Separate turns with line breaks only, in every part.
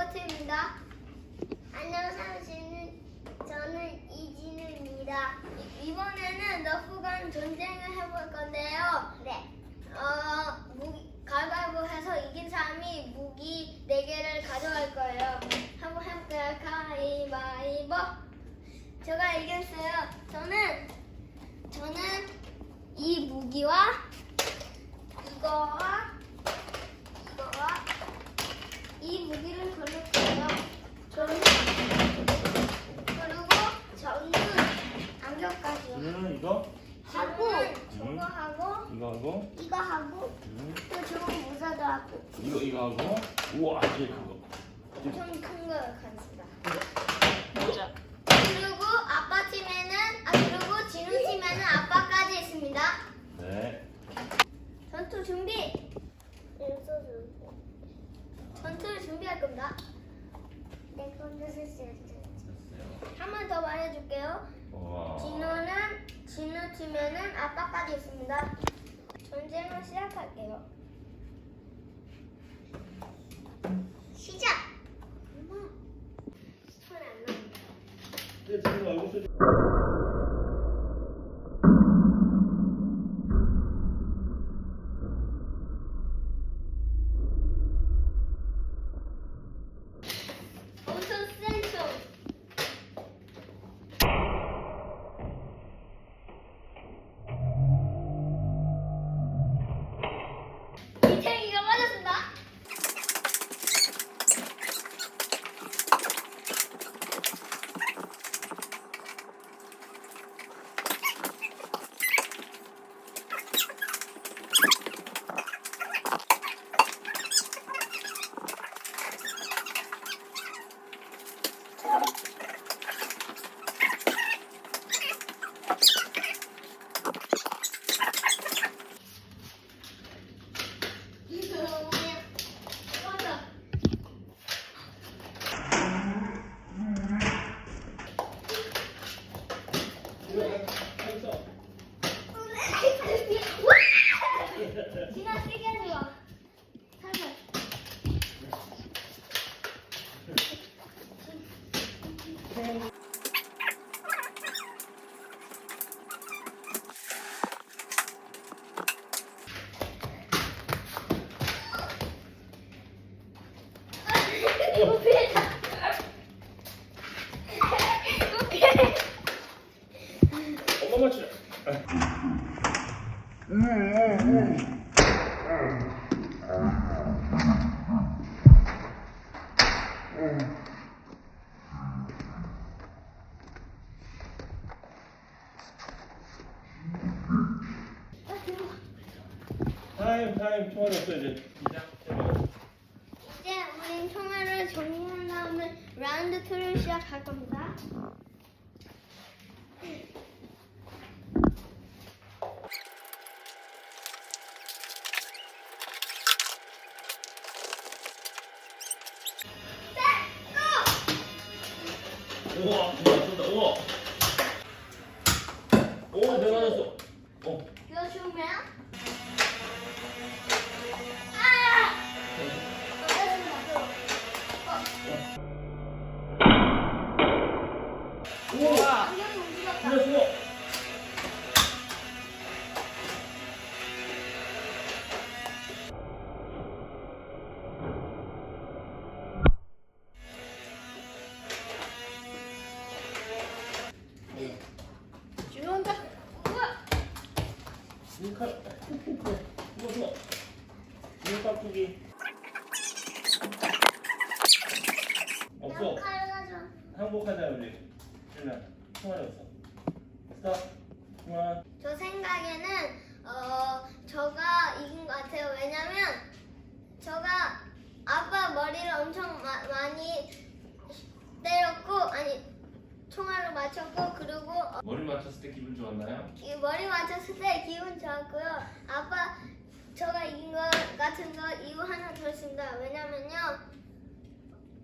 에버트입니다. 안녕하세요. 저는, 저는 이진우입니다. 이- 이번에는 너프간 전쟁을 해볼 건데요. 네. 어, 무기, 가위바위보 해서 이긴 사람이 무기 4개를 가져갈 거예요. 한번 해볼까요? 가위바위보. 제가 이겼어요. 저는, 저는 이 무기와 이거와 이거와 이 무기를 걸을 거예요. 저는 그리고 저는 안경까지요.
음, 이거?
하고 저거 하고
이거 하고,
이거 하고
음,
또 저거 모자도 하고
이거, 이거 하고, 우와, 제일 큰 거.
엄청 큰거 가겠습니다.
모자.
그리고 아빠 팀에는 아 그리고 진우 팀에는 아빠까지 있습니다.
네.
전투 준비. 전투를 준비할 겁니다. 내 건데 한번 더 말해줄게요.
우와.
진우는 진우 팀에는 아빠까지 있습니다. Thank you. 우피다. 우피.
엄마 맞추. 타임, 타임, 총알이 없어, 이제.
이제 우린 총알을 정리한 다음에 라운드 2를 시작할 겁니다.
우와, 쏜다, 우와. 오, 내가 맞았어. 어.
이거 죽으면
눈 깍두기. 없어. 항복하자, 우리. 준아, 총알이 없어. 스탑. 그만.
저 생각에는 어 저가 이긴 것 같아요. 왜냐면 저가 아빠 머리를 엄청 마- 많이 때렸고 아니 총알로 맞췄고 그리고 어,
머리 맞췄을 때 기분 좋았나요?
이 머리 맞췄을 때 기분 좋았고요. 아빠 저가 이긴 것 같은 거 이유 하나 더 있습니다. 왜냐면요.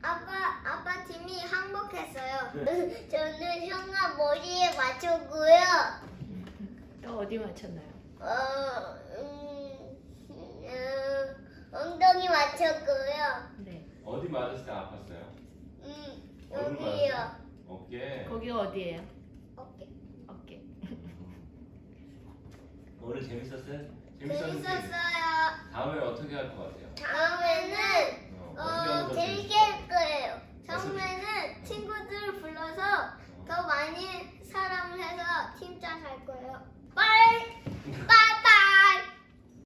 아빠 아빠 팀이 항복했어요. 저는 형아 머리에 맞췄고요.
또 어디 맞췄나요?
어, 음, 음, 엉덩이 맞췄고요.
네.
어디
어디 맞았을 때 아팠어요?
음,
어디
여기요.
거기가 어디예요?
어깨.
어깨.
오늘 재밌었어요? 재밌었는지
재밌었어요.
다음에 어떻게 할 것 같아요?
다음에는
어,
어,
더
재밌게
재밌을
할 거예요. 처음에는 친구들을 불러서 더 많이 사람을 해서 팀 짜 갈 거예요. 빠이! 빠이!